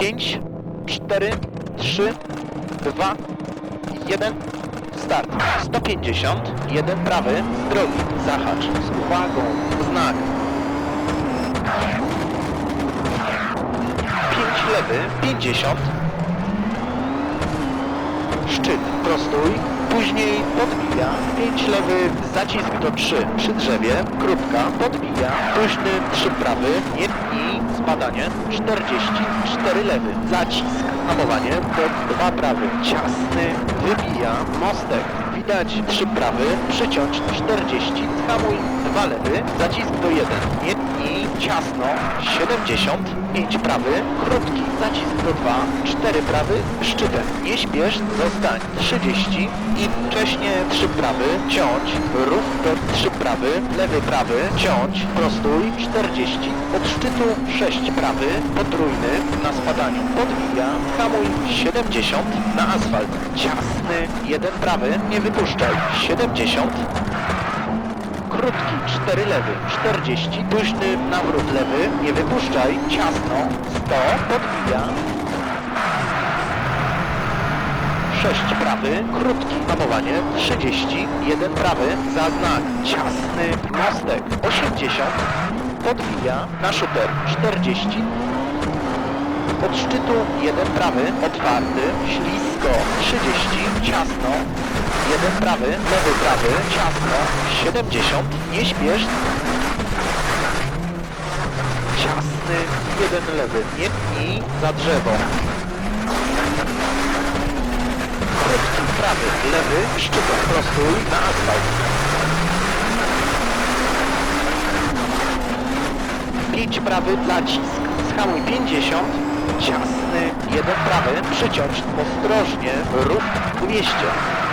5, 4, 3, 2, 1. Start. 150, jeden prawy, z drogi, zahacz, z uwagą, znak. 5 lewy, 50. Szczyt, prostuj, później podbija, 5 lewy, zacisk do 3 przy drzewie, krótka, podbija, późny 3 prawy, nie i spadanie, 44 lewy, zacisk, hamowanie, do 2 prawy, ciasny, wybija, mostek, widać 3 prawy, przyciąć 40, hamuj, 2 lewy, zacisk do 1, nie ciasno, 70, 5 prawy, krótki, zacisk do 2, 4 prawy, szczytem, nie śpiesz, zostań, 30 i wcześnie 3 prawy, ciąć, rów do 3 prawy, lewy prawy, ciąć, prostuj, 40, od szczytu 6 prawy, potrójny, na spadaniu, podbija, hamuj, 70, na asfalt, ciasny, 1 prawy, nie wypuszczaj, 70, Krótki, 4 lewy, 40, późny nawrót lewy, nie wypuszczaj, ciasno, 100, podbija. 6 prawy, krótki, hamowanie, 30, 1 prawy, za znak, ciasny, mostek, 80, podbija, na szuter, 40, od szczytu, jeden prawy, otwarty, ślisko, 30, ciasno, jeden prawy, lewy prawy, ciasno, 70, nie śpiesz. Ciasny, jeden lewy, nie i za drzewo. Krótki prawy, lewy, szczytem prostuj na asfalt. 5 prawy dla cisk, schamuj 50, ciasny, jeden prawy, przyciąż, ostrożnie, ruch 200.